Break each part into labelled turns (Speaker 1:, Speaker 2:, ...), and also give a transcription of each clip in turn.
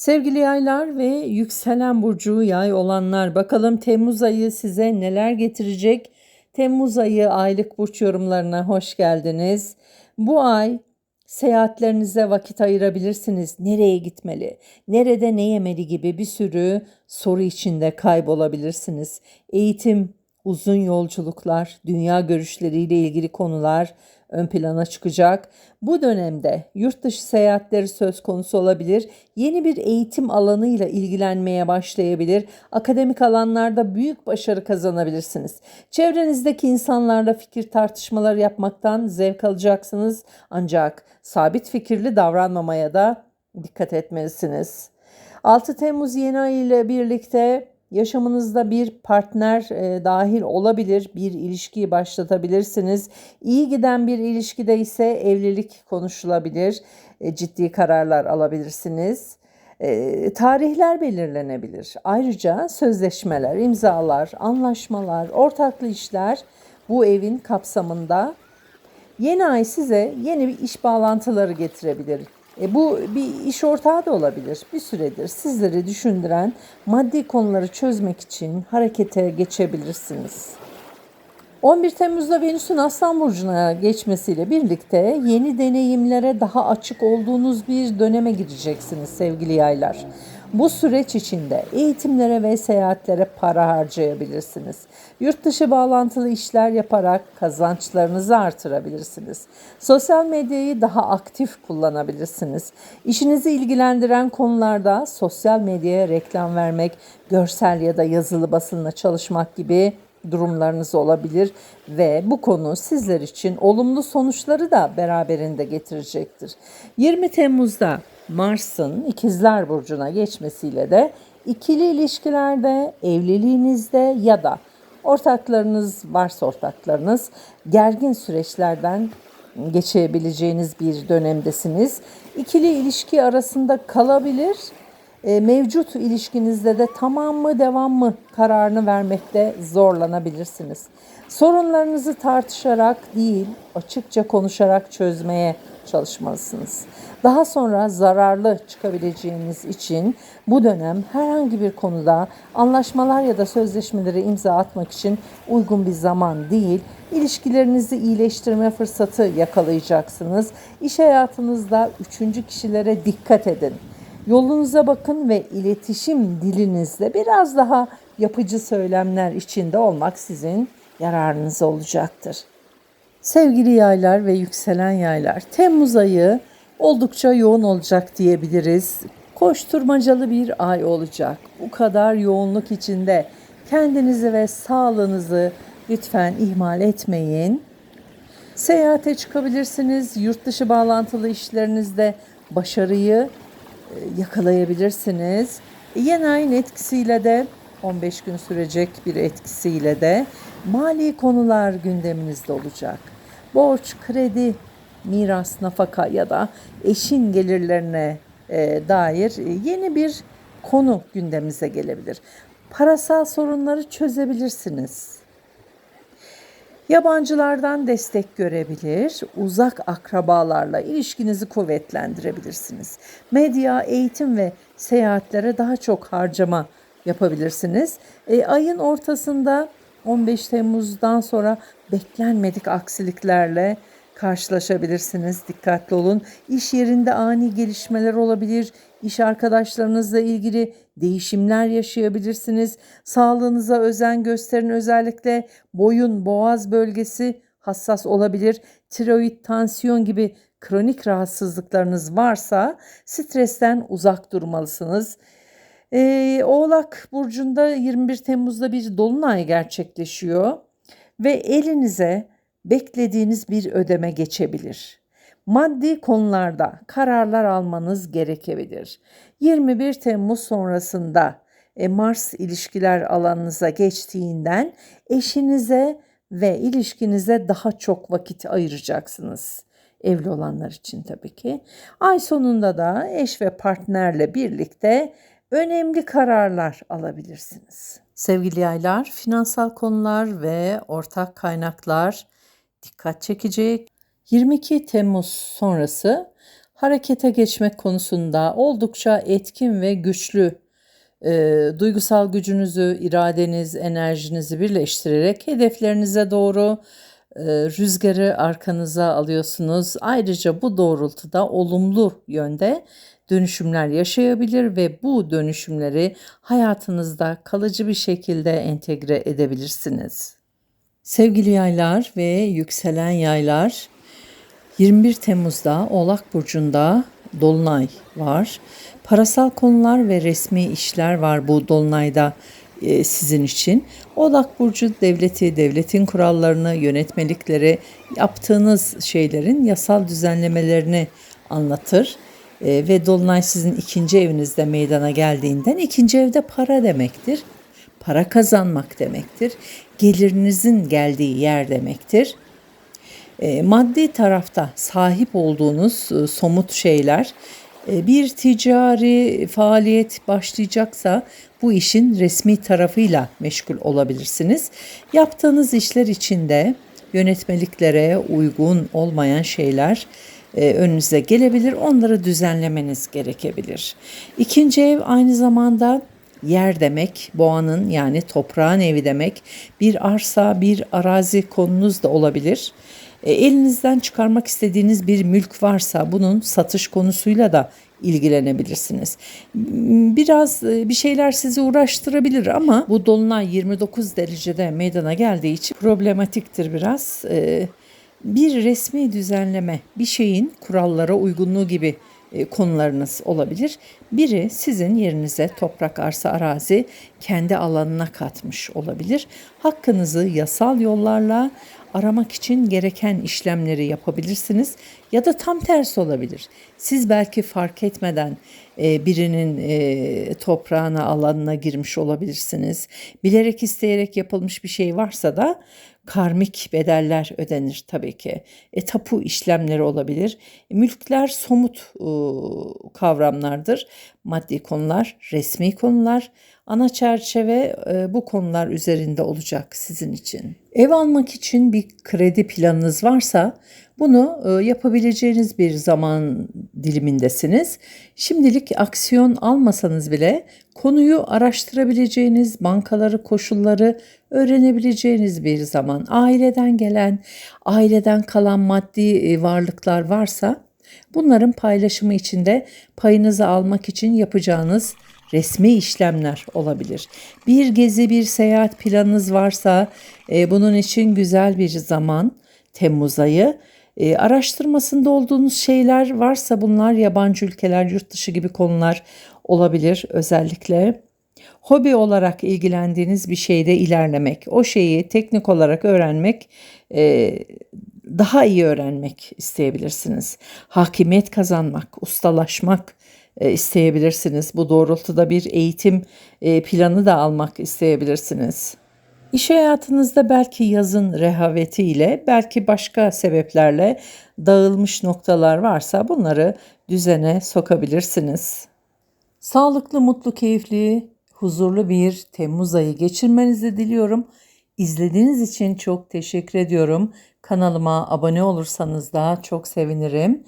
Speaker 1: Sevgili yaylar ve yükselen burcu yay olanlar bakalım Temmuz ayı size neler getirecek? Temmuz ayı aylık burç yorumlarına hoş geldiniz. Bu ay seyahatlerinize vakit ayırabilirsiniz. Nereye gitmeli, nerede ne yemeli gibi bir sürü soru içinde kaybolabilirsiniz. Eğitim, uzun yolculuklar, dünya görüşleriyle ilgili konular ön plana çıkacak. Bu dönemde yurt dışı seyahatleri söz konusu olabilir. Yeni bir eğitim alanıyla ilgilenmeye başlayabilir. Akademik alanlarda büyük başarı kazanabilirsiniz. Çevrenizdeki insanlarla fikir tartışmaları yapmaktan zevk alacaksınız. Ancak sabit fikirli davranmamaya da dikkat etmelisiniz. 6 Temmuz yeni ay ile birlikte Yaşamınızda bir partner e, dahil olabilir, bir ilişkiyi başlatabilirsiniz. İyi giden bir ilişkide ise evlilik konuşulabilir, e, ciddi kararlar alabilirsiniz. E, tarihler belirlenebilir. Ayrıca sözleşmeler, imzalar, anlaşmalar, ortaklı işler bu evin kapsamında. Yeni ay size yeni bir iş bağlantıları getirebilir e, bu bir iş ortağı da olabilir. Bir süredir sizleri düşündüren maddi konuları çözmek için harekete geçebilirsiniz. 11 Temmuz'da Venüs'ün Aslan Burcu'na geçmesiyle birlikte yeni deneyimlere daha açık olduğunuz bir döneme gireceksiniz sevgili yaylar. Bu süreç içinde eğitimlere ve seyahatlere para harcayabilirsiniz. Yurt dışı bağlantılı işler yaparak kazançlarınızı artırabilirsiniz. Sosyal medyayı daha aktif kullanabilirsiniz. İşinizi ilgilendiren konularda sosyal medyaya reklam vermek, görsel ya da yazılı basınla çalışmak gibi durumlarınız olabilir ve bu konu sizler için olumlu sonuçları da beraberinde getirecektir. 20 Temmuz'da Mars'ın İkizler Burcu'na geçmesiyle de ikili ilişkilerde, evliliğinizde ya da ortaklarınız varsa ortaklarınız gergin süreçlerden geçebileceğiniz bir dönemdesiniz. İkili ilişki arasında kalabilir. E, mevcut ilişkinizde de tamam mı devam mı kararını vermekte zorlanabilirsiniz. Sorunlarınızı tartışarak değil, açıkça konuşarak çözmeye çalışmalısınız. Daha sonra zararlı çıkabileceğiniz için bu dönem herhangi bir konuda anlaşmalar ya da sözleşmeleri imza atmak için uygun bir zaman değil. İlişkilerinizi iyileştirme fırsatı yakalayacaksınız. İş hayatınızda üçüncü kişilere dikkat edin. Yolunuza bakın ve iletişim dilinizde biraz daha yapıcı söylemler içinde olmak sizin yararınız olacaktır. Sevgili yaylar ve yükselen yaylar, Temmuz ayı oldukça yoğun olacak diyebiliriz. Koşturmacalı bir ay olacak. Bu kadar yoğunluk içinde kendinizi ve sağlığınızı lütfen ihmal etmeyin. Seyahate çıkabilirsiniz. Yurt dışı bağlantılı işlerinizde başarıyı yakalayabilirsiniz. Yeni ayın etkisiyle de 15 gün sürecek bir etkisiyle de mali konular gündeminizde olacak. Borç, kredi, miras, nafaka ya da eşin gelirlerine e, dair yeni bir konu gündemimize gelebilir. Parasal sorunları çözebilirsiniz. Yabancılardan destek görebilir, uzak akrabalarla ilişkinizi kuvvetlendirebilirsiniz. Medya, eğitim ve seyahatlere daha çok harcama yapabilirsiniz. E, ayın ortasında 15 Temmuz'dan sonra beklenmedik aksiliklerle karşılaşabilirsiniz. Dikkatli olun. İş yerinde ani gelişmeler olabilir. İş arkadaşlarınızla ilgili değişimler yaşayabilirsiniz. Sağlığınıza özen gösterin. Özellikle boyun, boğaz bölgesi hassas olabilir. Tiroid, tansiyon gibi kronik rahatsızlıklarınız varsa stresten uzak durmalısınız. Ee, Oğlak Burcu'nda 21 Temmuz'da bir dolunay gerçekleşiyor ve elinize beklediğiniz bir ödeme geçebilir. Maddi konularda kararlar almanız gerekebilir. 21 Temmuz sonrasında e, Mars ilişkiler alanınıza geçtiğinden eşinize ve ilişkinize daha çok vakit ayıracaksınız. Evli olanlar için tabii ki. Ay sonunda da eş ve partnerle birlikte önemli kararlar alabilirsiniz. Sevgili yaylar, finansal konular ve ortak kaynaklar dikkat çekecek. 22 Temmuz sonrası harekete geçmek konusunda oldukça etkin ve güçlü e, duygusal gücünüzü, iradeniz, enerjinizi birleştirerek hedeflerinize doğru e, rüzgarı arkanıza alıyorsunuz. Ayrıca bu doğrultuda olumlu yönde dönüşümler yaşayabilir ve bu dönüşümleri hayatınızda kalıcı bir şekilde entegre edebilirsiniz. Sevgili yaylar ve yükselen yaylar 21 Temmuz'da Oğlak Burcu'nda Dolunay var. Parasal konular ve resmi işler var bu Dolunay'da e, sizin için. Oğlak Burcu devleti, devletin kurallarını, yönetmelikleri, yaptığınız şeylerin yasal düzenlemelerini anlatır. E, ve Dolunay sizin ikinci evinizde meydana geldiğinden ikinci evde para demektir. Para kazanmak demektir. Gelirinizin geldiği yer demektir. E, maddi tarafta sahip olduğunuz e, somut şeyler e, bir ticari faaliyet başlayacaksa bu işin resmi tarafıyla meşgul olabilirsiniz. Yaptığınız işler içinde yönetmeliklere uygun olmayan şeyler e, önünüze gelebilir. Onları düzenlemeniz gerekebilir. İkinci ev aynı zamanda yer demek, boğanın yani toprağın evi demek. Bir arsa, bir arazi konunuz da olabilir. E, elinizden çıkarmak istediğiniz bir mülk varsa bunun satış konusuyla da ilgilenebilirsiniz. Biraz e, bir şeyler sizi uğraştırabilir ama bu dolunay 29 derecede meydana geldiği için problematiktir biraz. E, bir resmi düzenleme, bir şeyin kurallara uygunluğu gibi e, konularınız olabilir. Biri sizin yerinize toprak, arsa, arazi kendi alanına katmış olabilir. Hakkınızı yasal yollarla aramak için gereken işlemleri yapabilirsiniz ya da tam tersi olabilir. Siz belki fark etmeden e, birinin e, toprağına, alanına girmiş olabilirsiniz. Bilerek isteyerek yapılmış bir şey varsa da karmik bedeller ödenir tabii ki. E, tapu işlemleri olabilir. E, mülkler somut e, kavramlardır. Maddi konular, resmi konular. Ana çerçeve e, bu konular üzerinde olacak sizin için. Ev almak için bir kredi planınız varsa bunu e, yapabileceğiniz bir zaman dilimindesiniz. Şimdilik aksiyon almasanız bile konuyu araştırabileceğiniz, bankaları, koşulları öğrenebileceğiniz bir zaman. Aileden gelen, aileden kalan maddi e, varlıklar varsa bunların paylaşımı içinde payınızı almak için yapacağınız resmi işlemler olabilir. Bir gezi, bir seyahat planınız varsa e, bunun için güzel bir zaman Temmuz ayı. E, araştırmasında olduğunuz şeyler varsa bunlar yabancı ülkeler, yurt dışı gibi konular olabilir özellikle. Hobi olarak ilgilendiğiniz bir şeyde ilerlemek, o şeyi teknik olarak öğrenmek, e, daha iyi öğrenmek isteyebilirsiniz. Hakimiyet kazanmak, ustalaşmak e, isteyebilirsiniz. Bu doğrultuda bir eğitim e, planı da almak isteyebilirsiniz. İş hayatınızda belki yazın rehavetiyle, belki başka sebeplerle dağılmış noktalar varsa bunları düzene sokabilirsiniz. Sağlıklı, mutlu, keyifli, huzurlu bir Temmuz ayı geçirmenizi diliyorum. İzlediğiniz için çok teşekkür ediyorum. Kanalıma abone olursanız da çok sevinirim.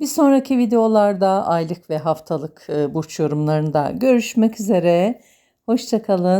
Speaker 1: Bir sonraki videolarda aylık ve haftalık e, burç yorumlarında görüşmek üzere. Hoşçakalın.